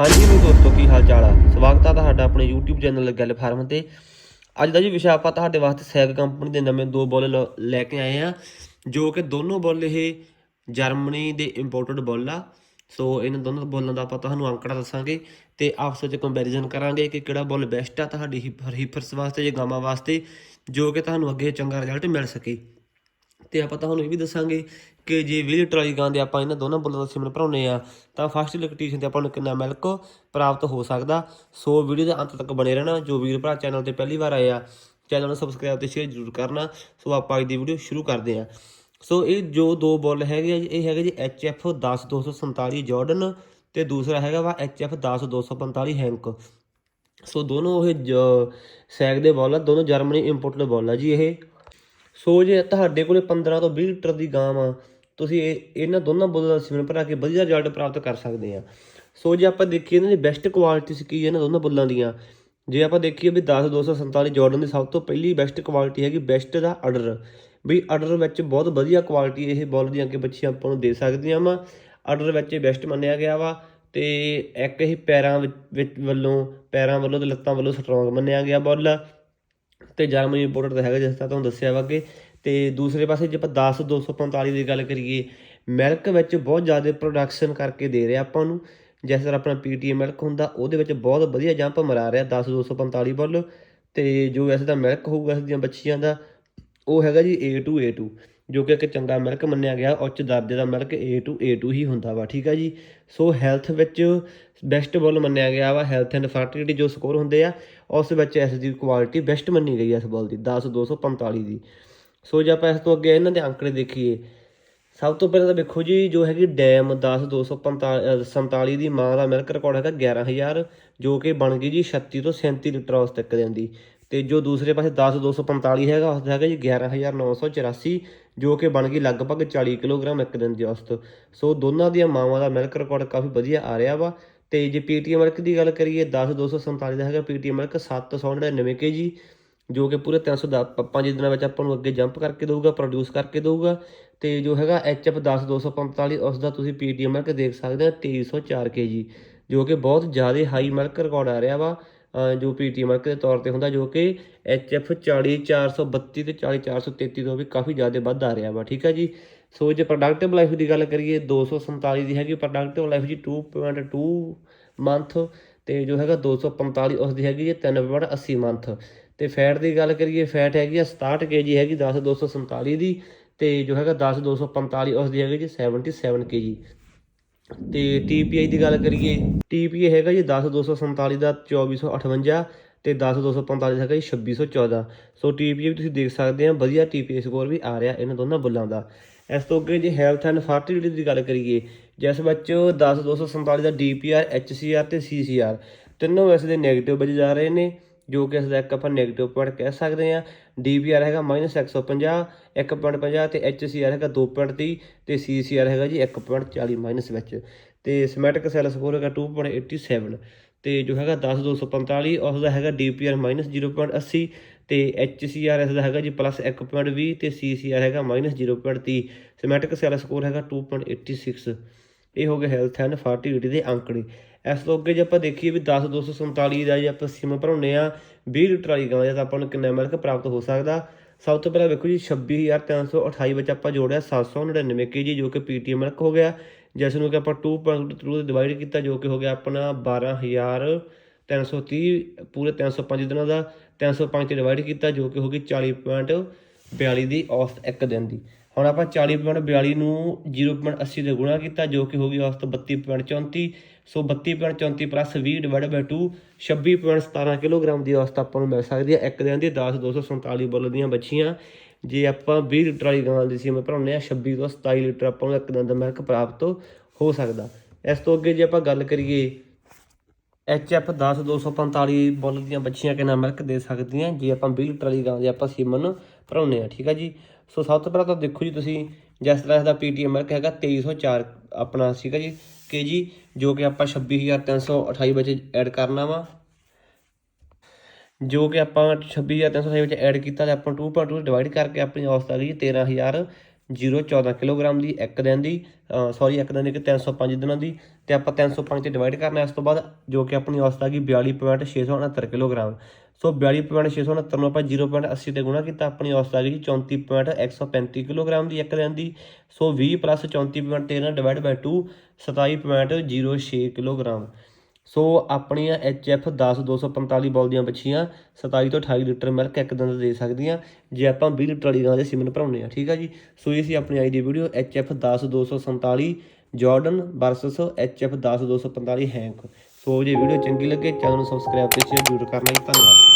ਹਾਂਜੀ ਵੀ ਦੋਸਤੋ, ਕੀ ਹਾਲ ਚਾਲ ਆ? ਸਵਾਗਤ ਆ ਤੁਹਾਡਾ ਆਪਣੇ YouTube ਚੈਨਲ ਗੱਲ ਫਾਰਮ ਤੇ। ਅੱਜ ਦਾ ਜੀ ਵਿਸ਼ਾ ਆਪਾਂ ਤੁਹਾਡੇ ਵਾਸਤੇ ਸੈਗ ਕੰਪਨੀ ਦੇ ਨਵੇਂ ਦੋ ਬੋਲ ਲ- ਲੈ ਕੇ ਆਏ ਆ, ਜੋ ਕਿ ਦੋਨੋਂ ਬੁੱਲ ਇਹ ਜਰਮਨੀ ਦੇ ਇੰਪੋਰਟਡ ਬੋਲ ਆ। ਸੋ ਇਹਨਾਂ ਦੋਨੋਂ ਬੋਲਾਂ ਦਾ ਆਪਾਂ ਤੁਹਾਨੂੰ ਅੰਕੜਾ ਦੱਸਾਂਗੇ ਤੇ ਆਪਸ ਵਿੱਚ ਕੰਪੈਰੀਜ਼ਨ ਕਰਾਂਗੇ ਕਿ ਕਿਹੜਾ ਬੋਲ ਬੈਸਟ ਆ ਤੁਹਾਡੀ ਹੀਫਰ ਹੀਫਰਸ ਵਾਸਤੇ ਜਾਂ ਗਾਵਾਂ ਵਾਸਤੇ, ਜੋ ਕਿ ਤੁਹਾਨੂੰ ਅੱਗੇ ਚੰਗਾ ਰਿਜ਼ਲਟ ਮਿਲ ਸਕੇ। ਤੇ ਆਪਾਂ ਤੁਹਾਨੂੰ ਇਹ ਵੀ ਦੱਸਾਂਗੇ ਕਿ ਜੇ 20 ਲੀਟਰ ਵਾਲੀ ਗਾਂ ਦੇ ਆਪਾਂ ਇਹਨਾਂ ਦੋਨਾਂ ਬੁੱਲਾਂ ਦਾ ਸਿਮਨ ਭਰਾਉਨੇ ਆ ਤਾਂ ਫਸਟ ਇਲੈਕਟ੍ਰੀਸ਼ਨ ਤੇ ਆਪਾਂ ਨੂੰ ਕਿੰਨਾ ਮਿਲਕ ਪ੍ਰਾਪਤ ਹੋ ਸਕਦਾ। ਸੋ ਵੀਡੀਓ ਦੇ ਅੰਤ ਤੱਕ ਬਣੇ ਰਹਿਣਾ ਜੋ ਵੀਰ ਭਰਾ ਚੈਨਲ ਤੇ ਪਹਿਲੀ ਵਾਰ ਆਏ ਆ ਚੈਨਲ ਨੂੰ ਸਬਸਕ੍ਰਾਈਬ ਤੇ ਸ਼ੇਅਰ ਜ਼ਰੂਰ ਕਰਨਾ। ਸੋ ਆਪਾਂ ਅੱਜ ਦੀ ਵੀਡੀਓ ਸ਼ੁਰੂ ਕਰਦੇ ਆ ਸੋ ਇਹ ਜੋ ਦੋ ਬੁੱਲ ਹੈਗੇ ਆ ਜੀ, ਇਹ ਹੈਗੇ ਜੀ HF 10247 ਜਾਰਡਨ ਤੇ ਦੂਸਰਾ ਹੈਗਾ ਵਾ HF 10245 ਹੈਂਕ ਸੋ ਦੋਨੋਂ ਇਹ ਜ- ਸੈਗ ਦੇ ਬੁੱਲ ਆ ਦੋਨੋਂ ਜਰਮਨੀ ਇੰਪੋਰਟਡ ਬੋਲ ਆ ਜੀ ਇਹ। ਸੋ ਜੇ ਤੁਹਾਡੇ ਕੋਲੇ 15 ਤੋਂ 20 ਲੀਟਰ ਦੀ ਗਾਂ ਆ ਤੁਸੀਂ ਇਹ, ਇਹਨਾਂ ਦੋਨਾਂ ਬੁੱਲਾਂ ਦਾ ਸਿਮਨ ਭਰਾ ਕੇ ਵਧੀਆ ਰਿਜ਼ਲਟ ਪ੍ਰਾਪਤ ਕਰ ਸਕਦੇ ਆ। ਸੋ ਜੇ ਆਪਾਂ ਦੇਖੀਏ ਇਹਨਾਂ ਦੀ ਬੈਸਟ ਕੁਆਲਿਟੀਜ਼ ਕੀ ਹੈ ਇਹਨਾਂ ਦੋਨਾਂ ਬੁੱਲਾਂ ਦੀਆਂ, ਜੇ ਆਪਾਂ ਦੇਖੀਏ ਵੀ 10 247 ਜਾਰਡਨ ਦੀ ਸਭ ਤੋਂ ਪਹਿਲੀ ਬੈਸਟ ਕੁਆਲਿਟੀ ਹੈਗੀ ਬੈਸਟ ਦਾ ਆਰਡਰ ਵੀ ਆਰਡਰ ਵਿੱਚ ਬਹੁਤ ਵਧੀਆ ਕੁਆਲਿਟੀ ਇਹ ਬੁੱਲ ਦੀਆਂ ਅੱਗੇ ਬੱਚੀਆਂ ਆਪਾਂ ਨੂੰ ਦੇ ਸਕਦੀਆਂ ਵਾ। ਆਰਡਰ ਵਿੱਚ ਇਹ ਬੈਸਟ ਮੰਨਿਆ ਗਿਆ ਵਾ ਤੇ ਇੱਕ ਇਹ ਪੈਰਾਂ ਵਿੱਚ- ਵਿੱਚ ਵੱਲੋਂ, ਪੈਰਾਂ ਵੱਲੋਂ ਤੇ ਲੱਤਾਂ ਵੱਲੋਂ ਸਟਰੋਂਗ ਮੰਨਿਆ ਗਿਆ ਬੁੱਲ। ਤੇ ਜਰਮਨੀ ਇੰਪੋਰਟਡ ਤਾਂ ਹੈਗਾ ਜਿਸ ਤਰ੍ਹਾਂ ਤੁਹਾਨੂੰ ਦੱਸਿਆ ਵਾ ਕਿ ਤੇ ਦੂਸਰੇ ਪਾਸੇ ਜੇ ਆਪਾਂ 10 245 ਦੀ ਗੱਲ ਕਰੀਏ ਮਿਲਕ ਵਿੱਚ ਬਹੁਤ ਜ਼ਿਆਦਾ ਪ੍ਰੋਡਕਸ਼ਨ ਕਰਕੇ ਦੇ ਰਿਹਾ ਆਪਾਂ ਨੂੰ। ਜਿਸ ਤਰ੍ਹਾਂ ਆਪਣਾ ਪੀਟੀਏ ਮਿਲਕ ਹੁੰਦਾ, ਉਹਦੇ ਵਿੱਚ ਬਹੁਤ ਵਧੀਆ ਜੰਪ ਮਰਾ ਰਿਹਾ 10 245 ਬੁੱਲ ਤੇ ਜੋ ਇਸ ਦਾ ਮਿਲਕ ਹੋਊਗਾ, ਇਸ ਦੀਆਂ ਬੱਚੀਆਂ ਦਾ, ਉਹ ਹੈਗਾ ਜੀ A2 A2 ਜੋ ਕਿ ਇੱਕ ਚੰਗਾ ਮਿਲਕ ਮੰਨਿਆ ਗਿਆ, ਉੱਚ ਦਰਜੇ ਦਾ ਮਿਲਕ A2 A2 ਹੀ ਹੁੰਦਾ ਵਾ, ਠੀਕ ਆ ਜੀ? ਸੋ ਹੈਲਥ ਵਿੱਚ ਬੈਸਟ ਬੁੱਲ ਮੰਨਿਆ ਗਿਆ ਵਾ ਹੈਲਥ ਐਂਡ ਫਰਟੀਲਿਟੀ ਜੋ ਸਕੋਰ ਹੁੰਦੇ ਆ, ਉਸ ਵਿੱਚ ਇਸ ਦੀ ਕੁਆਲਿਟੀ ਬੈਸਟ ਮੰਨੀ ਗਈ ਹੈ ਇਸ ਬੁੱਲ ਦੀ 10 245 ਦੀ। ਸੋ ਜੇ ਆਪਾਂ ਇਸ ਤੋਂ ਅੱਗੇ ਇਹਨਾਂ ਦੇ ਅੰਕੜੇ ਦੇਖੀਏ, ਸਭ ਤੋਂ ਪਹਿਲਾਂ ਤਾਂ ਵੇਖੋ ਜੀ, ਜੋ ਹੈਗੀ ਡੈਮ 10 247 ਦੀ ਮਾਂ ਦਾ ਮਿਲਕ ਰਿਕਾਰਡ ਹੈਗਾ 11000 ਜੋ ਕਿ ਬਣ ਗਈ ਜੀ 36 ਤੋਂ 37 ਲੀਟਰ ਉਸ ਤੱਕ ਜਾਂਦੀ ਤੇ ਜੋ ਦੂਸਰੇ ਪਾਸੇ 10 245 ਹੈਗਾ, ਉਸ ਦਾ ਹੈਗਾ ਜੀ 11984 ਜੋ ਕਿ ਬਣ ਗਈ ਲਗਭਗ 40 ਕਿਲੋਗ੍ਰਾਮ ਇੱਕ ਦਿਨ ਦੀ ਔਸਤ। ਸੋ ਦੋਨਾਂ ਦੀਆਂ ਮਾਵਾਂ ਦਾ ਮਿਲਕ ਰਿਕਾਰਡ ਕਾਫੀ ਵਧੀਆ ਆ ਰਿਹਾ ਵਾ। ਤੇ ਜੇ ਪੀਟੀਐਮ ਮਿਲਕ ਦੀ ਗੱਲ ਕਰੀਏ 10 247 ਦਾ ਹੈਗਾ ਪੀਟੀਐਮ ਮਿਲਕ 799 ਕੇਜੀ, ਜੋ ਕਿ ਪੂਰੇ 310 ਪੰਜ ਦਿਨਾਂ ਵਿੱਚ ਆਪਾਂ ਨੂੰ ਅੱਗੇ ਜੰਪ ਕਰਕੇ ਦੇਊਗਾ ਪ੍ਰੋਡਿਊਸ ਕਰਕੇ ਦੇਊਗਾ। ਤੇ ਜੋ ਹੈਗਾ HF 10 245 ਉਸ ਦਾ ਤੁਸੀਂ PTM ਮਿਲਕ ਦੇਖ ਸਕਦੇ ਹੋ 2304 kg ਜੋ ਕਿ ਬਹੁਤ ਜ਼ਿਆਦਾ ਹਾਈ ਮਿਲਕ ਰਿਕਾਰਡ ਆ ਰਿਹਾ ਵਾ। ਜੋ PTM ਮਿਲਕ ਦੇ ਤੌਰ ਤੇ ਹੁੰਦਾ ਜੋ ਕਿ HF 40432 ਤੇ 40433 ਤੋਂ ਵੀ ਕਾਫੀ ਜ਼ਿਆਦਾ ਵੱਧ ਆ ਰਿਹਾ ਵਾ, ਠੀਕ ਹੈ ਜੀ? ਸੋ ਜੇ ਪ੍ਰੋਡਕਟਿਵ ਲਾਈਫ ਦੀ ਗੱਲ ਕਰੀਏ 247 ਦੀ ਹੈਗੀ ਪ੍ਰੋਡਕਟਿਵ ਲਾਈਫ ਜੀ 2.2 ਮੰਥ ਤੇ ਜੋ ਹੈਗਾ 245 ਉਸ ਦੀ ਹੈਗੀ ਜੀ 3.80 ਮੰਥ ਤੇ ਫੈਟ ਦੀ ਗੱਲ ਕਰੀਏ ਫੈਟ ਹੈਗੀ ਆ 67 kg ਹੈਗੀ 10 247 ਦੀ ਤੇ ਜੋ ਹੈਗਾ 10 245 ਉਸ ਦੀ ਹੈਗੀ ਜੀ 77 kg ਤੇ TPI ਦੀ ਗੱਲ ਕਰੀਏ TPI ਹੈਗਾ ਜੀ 10 247 ਦਾ 2458 ਤੇ 10 245 ਦਾ ਹੈਗਾ ਜੀ 2614 ਸੋ TPI ਵੀ ਤੁਸੀਂ ਦੇਖ ਸਕਦੇ ਆ, ਵਧੀਆ TPI ਸਕੋਰ ਵੀ ਆ ਰਿਹਾ ਇਹਨਾਂ ਦੋਨਾਂ ਬੁੱਲਾਂ ਦਾ। ਇਸ ਤੋਂ ਅੱਗੇ ਜੇ ਹੈਲਥ ਐਂਡ ਫਰਟੀਲਿਟੀ ਦੀ ਗੱਲ ਕਰੀਏ, ਜਿਸ ਵਿੱਚ 10 247 ਦਾ DPR HCR ਤੇ CCR ਤਿੰਨੋਂ ਵੈਸੇ ਦੇ 네ਗੇਟਿਵ ਵਿੱਚ ਜਾ ਰਹੇ ਨੇ। ਜੋ ਕਿ ਇਸ ਦਾ ਇੱਕ ਆਪਾਂ 네ਗੇਟਿਵ ਪੁਆਇੰਟ ਕਹਿ ਸਕਦੇ ਆ DPR ਹੈਗਾ -150 1.50 ਤੇ HCR ਹੈਗਾ 2.30 ਤੇ CCR ਹੈਗਾ ਜੀ 1.40 ਮਾਈਨਸ ਵਿੱਚ। ਤੇ ਸਮੈਟਿਕ ਸੈੱਲ ਸਕੋਰ ਹੈਗਾ 2.87 ਤੇ ਜੋ ਹੈਗਾ 10 245 ਉਸ ਦਾ ਹੈਗਾ DPR -0.80 ਤੇ HCR ਇਸ ਦਾ ਹੈਗਾ ਜੀ ਪਲੱਸ 1.20 ਤੇ CCR ਹੈਗਾ -0.30 ਸਮੈਟਿਕ ਸੈੱਲ ਸਕੋਰ ਹੈਗਾ 2.86 ਇਹ ਹੋ ਗਿਆ ਹੈਲਥ ਐਂਡ ਫਰਟੀਲਿਟੀ ਦੇ ਅੰਕੜੇ। ਇਸ ਤੋਂ ਅੱਗੇ ਜੇ ਆਪਾਂ ਦੇਖੀਏ ਵੀ 10 247 ਦਾ ਜੇ ਆਪਾਂ ਸਿਮ ਭਰਾਉਂਦੇ ਆ 20 ਲੀਟਰ ਵਾਲੀ ਗਾਂ ਜਾਂ ਤਾਂ ਆਪਾਂ ਨੂੰ ਕਿੰਨਾ ਮਿਲਕ ਪ੍ਰਾਪਤ ਹੋ ਸਕਦਾ? ਸਭ ਤੋਂ ਪਹਿਲਾਂ ਵੇਖੋ ਜੀ 26328 ਵਿੱਚ ਆਪਾਂ ਜੋੜਿਆ 799 kg, ਜੋ ਕਿ ਪੀਟੀਐਮ ਮਿਲਕ ਹੋ ਗਿਆ। ਜਿਸ ਨੂੰ ਕਿ ਆਪਾਂ 2.2 ਦੇ ਡਿਵਾਈਡ ਕੀਤਾ, ਜੋ ਕਿ ਹੋ ਗਿਆ ਆਪਣਾ 12330 ਪੂਰੇ 305 ਦਿਨਾਂ ਦਾ। 305 ਤੇ ਡਿਵਾਈਡ ਕੀਤਾ, ਜੋ ਕਿ ਹੋ ਗਈ 40.42 ਦੀ ਔਸਤ ਇੱਕ ਦਿਨ ਦੀ। ਹੁਣ ਆਪਾਂ 40.42 ਨੂੰ 0.80 ਦੇ ਗੁਣਾ ਕੀਤਾ, ਜੋ ਕਿ ਹੋ ਗਈ ਔਸਤ 32.34 so 32.34 plus 20 divide by 2 26.17 kilogram ਦੀ ਔਸਤ ਆਪਾਂ ਨੂੰ ਮਿਲ ਸਕਦੀ ਹੈ। ਇੱਕ ਦਿਨ ਦੀ 10 247 ਬੁੱਲ ਦੀਆਂ ਬੱਚੀਆਂ। ਜੇ ਆਪਾਂ 20 ਲੀਟਰ ਵਾਲੀ ਗਾਂ ਦੀ ਸੀ ਭਰਾਉਂਦੇ ਆ 26 ਤੋਂ 27 ਲੀਟਰ ਆਪਾਂ ਨੂੰ ਇੱਕ ਦਿਨ ਦਾ ਮਿਲਕ ਪ੍ਰਾਪਤ ਹੋ ਸਕਦਾ। ਇਸ ਤੋਂ ਅੱਗੇ ਜੇ ਆਪਾਂ ਗੱਲ ਕਰੀਏ HF 10 245 ਬੁੱਲ ਦੀਆਂ ਬੱਚੀਆਂ ਕਿੰਨਾ ਮਿਲਕ ਦੇ ਸਕਦੀਆਂ, ਜੇ ਆਪਾਂ 20 ਲੀਟਰ ਵਾਲੀ ਗਾਂ ਦੇ ਆਪਾਂ ਸੀਮਨ ਭਰਾਉਂਦੇ ਆ ਠੀਕ ਆ ਜੀ? ਸੋ ਸਭ ਤੋਂ ਪਹਿਲਾਂ ਤਾਂ ਦੇਖੋ ਜੀ ਤੁਸੀਂ, ਜਿਸ ਤਰ੍ਹਾਂ ਇਹਦਾ PTM ਮਿਲਕ ਹੈਗਾ 2304 ਆਪਣਾ ਸੀਗਾ ਜੀ ਕੇਜੀ ਜੋ ਕਿ ਆਪਾਂ 26328 ਵਿੱਚ ਐਡ ਕਰਨਾ ਵਾ। ਜੋ ਕਿ ਆਪਾਂ 26328 ਵਿੱਚ ਐਡ ਕੀਤਾ ਤੇ ਆਪਾਂ 2.2 ਡਿਵਾਈਡ ਕਰਕੇ ਆਪਣੀ ਔਸਤ ਆ ਗਈ 13000 014 ਕਿਲੋਗ੍ਰਾਮ ਦੀ ਇੱਕ ਦਿਨ ਦੀ ਸੌਰੀ ਇੱਕ ਦਿਨ ਦੀ ਕਿ 305 ਦਿਨਾਂ ਦੀ। ਤੇ ਆਪਾਂ 305 ਤੇ ਡਿਵਾਈਡ ਕਰਨਾ, ਇਸ ਤੋਂ ਬਾਅਦ ਜੋ ਕਿ ਆਪਣੀ ਔਸਤ ਆ ਗਈ 42.669 ਕਿਲੋਗ੍ਰਾਮ। ਸੋ 42.669 ਨੂੰ ਆਪਾਂ 0.80 ਤੇ ਗੁਣਾ ਕੀਤਾ, ਆਪਣੀ ਔਸਤ ਆ ਗਈ ਜੀ 34.135 ਕਿਲੋਗ੍ਰਾਮ ਦੀ ਇੱਕ ਦਿਨ ਦੀ। So 20 plus 34.13 divide by 2 27.06 kilogram. So ਆਪਣੀਆਂ ਐਫ 10 245 ਬੋਲ ਦੀਆਂ ਬੱਚੀਆਂ 27 ਤੋਂ 28 ਲੀਟਰ ਮਿਲਕ ਇੱਕ ਦਿਨ ਦਾ ਦੇ ਸਕਦੀਆਂ, ਜੇ ਆਪਾਂ 20 ਲੀਟਰ ਵਾਲੀ ਗਾਂ ਦੇ ਸੀਮਨ ਭਰਾਉਣੇ ਆ ਠੀਕ ਆ ਜੀ? ਸੋ ਇਹ ਸੀ ਆਪਣੀ ਅੱਜ ਦੀ video F 10 247 Jordan versus F 10 245 Hank so ਜੇ ਵੀਡੀਓ ਚੰਗੀ ਲੱਗੇ, ਚੈਨਲ ਨੂੰ ਸਬਸਕ੍ਰਾਈਬ ਤੇ ਸ਼ੇਅਰ ਜ਼ਰੂਰ ਕਰਨਾ ਜੀ, ਧੰਨਵਾਦ।